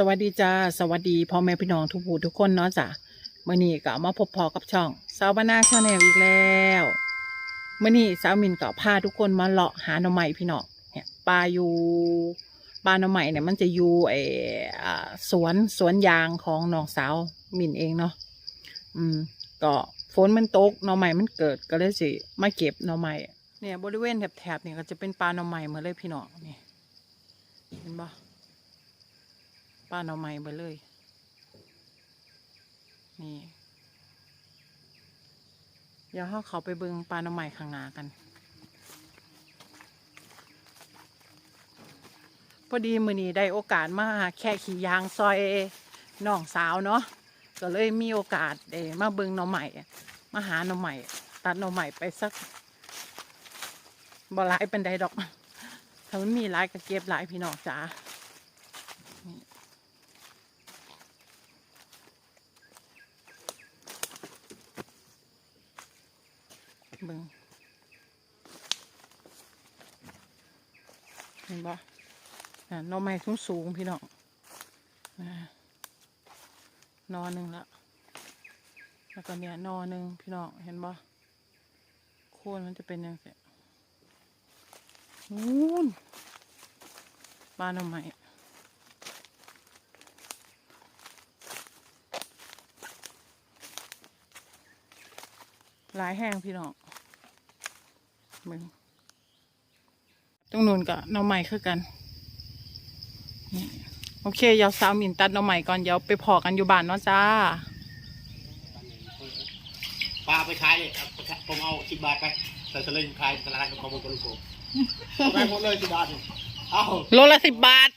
สวัสดีจ้าสวัสดีพ่อแม่พี่น้องทุกผู้ทุกคนเนาะจ้ะเมื่อนี้ก็มาพบพอกับช่องสาวบ้านนาชาแนลอีกแล้วเมื่อนี้สาวมินก็พาทุกคนมาเลาะหาหน่อไม้พี่น้องเนี่ยปลาอยู่ปลาหน่อไม้เนี่ยมันจะอยู่ไออ่าสวนสวนยางของน้องสาวมินเองเนาะอืมก็ฝนมันตกหน่อไม้มันเกิดก็เลยสิมาเก็บหน่อไม้เนี่ยบริเวณแถบๆเนี่ยก็จะเป็นปลาหน่อไม้หมาเลยพี่น้องนี่เห็นปะ ป้าเอาไม้ไปเลย นี่เดี๋ยวเขาเขาไปเบิงปลาหน่อไม้ข้างหน้ากัน พอดีมือนี้ได้โอกาสมาแค่ขี่ยางซอยน้องสาวเนาะก็เลยมีโอกาสได้มาเบิงหน่อไม้มาหาหน่อไม้ตัดหน่อไม้ไปสักบ่หลายเป็นไดดอก ถ้ามันมีหลายก็เก็บหลายพี่น้องจ๋า เบิ่งเห็นบ่อะหนอไม้สูงสูงพี่น้องนอนหนึ่งละแล้วก็เนี่ยนอนหนึ่งพี่น้องเห็นบ่โคนมันจะเป็นยังไงนู่นบ้านหน่อไม้หลายแห้งพี่น้อง มึงตรงนู้นก็หน่อไม้คือกันนี่โอเคเดี๋ยวสาวหมินตัดหน่อไม้ก่อนเดี๋ยวไปพอกันอยู่บ้านเนาะจ้าปลาไปขายเลยครับผมเอาสิบบาทไปใส่สลิงขายตลาดกับข้าวมันกับลูกโป่งไปหมดเลยสิบบาทเอาโลละสิบบาท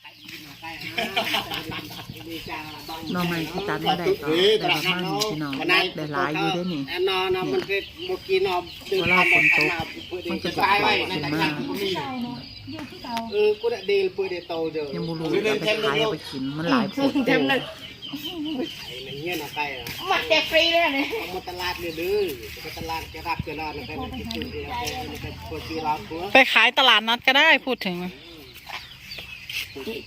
หน่อไม้ที่ตัดมาได้ก็ได้ประมาณนี้พี่น้องได้หลายอยู่ได้นี่นอนมันเป็นเมื่อกี้นอนเวลาฝนตกมันจะตายไว้ตกในขึ้นตะมากร้าก็มีเออกูได้ดีลปืนเดโตเด้อยังบูรูจะไปขายเอาไปกินมันหลายผลเต็มเลยไอ้นั่นเงี้ยนะไก่อะมาแจกฟรีเลยเนี่ยเอามาตลาดเลยเด้อไปตลาดจะรับจะรอดนะไปมันกินจุ่มเดียวไปมันก็ปวดที่เราตัวไปขายตลาดนัดก็ได้พูดถึง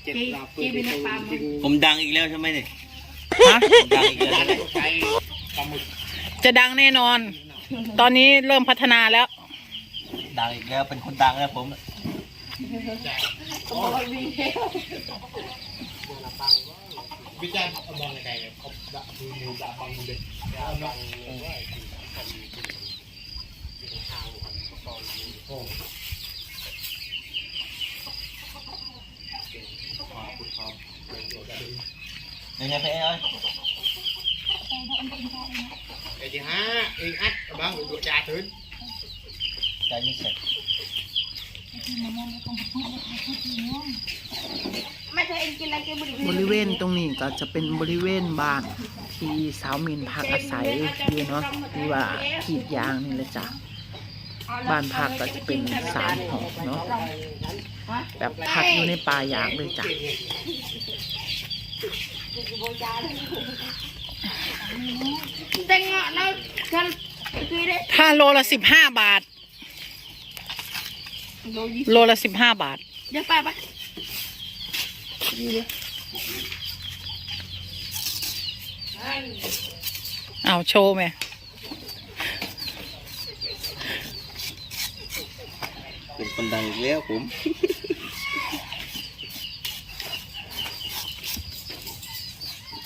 เจ็บราปืนเดโตจริงผมดังอีกแล้วใช่ไหมเนี่ยฮะดังอีกแล้วใช้ปลาหมึกจะดังแน่นอน ตอนนี้เริ่มพัฒนาแล้ว ดังอีกแล้วเป็นคนดังแล้วผมวิจารณ์มองในไก่เขาด่าดูมือด่าบังเด็กด่าบังเล ยโอ้ยังไงพี่เอ้ยไอ้ที่ห้าเองอัดบังดูจ่าถึงใจไม่เสร็จไม่เคยเอ็นกินอะไรกินบุหรี่บริเวณตรงนี้ก็จะเป็นบริเวณบ้านที่สาวมินพักอาศัยอยู่เนาะที่ว่าขีดยางนี่แหละจ้ะบ้านพักก็จะเป็นสามห้องเนาะแบบพักอยู่ในป่ายางเลยจ้ะ แตงเงาะแล้วฉันคือได้ถ้าโลละสิบห้าบาท โลยี่โลละสิบห้าบาท เดี๋ยวไปไปเอาโชว์ไหมเป็นคนดังอีกแล้วผม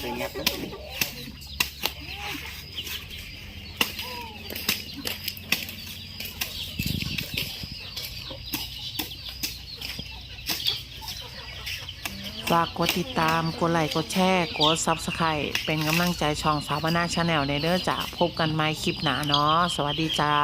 เป็นงับแล้วฝากกดติดตาม กดไลค์ กดแชร์ กดซับสไครต์เป็นกำลังใจช่องสาวบานาชาแนลในเด้อจ้ะพบกันใหม่คลิปหนาเนาะ สวัสดีจ้า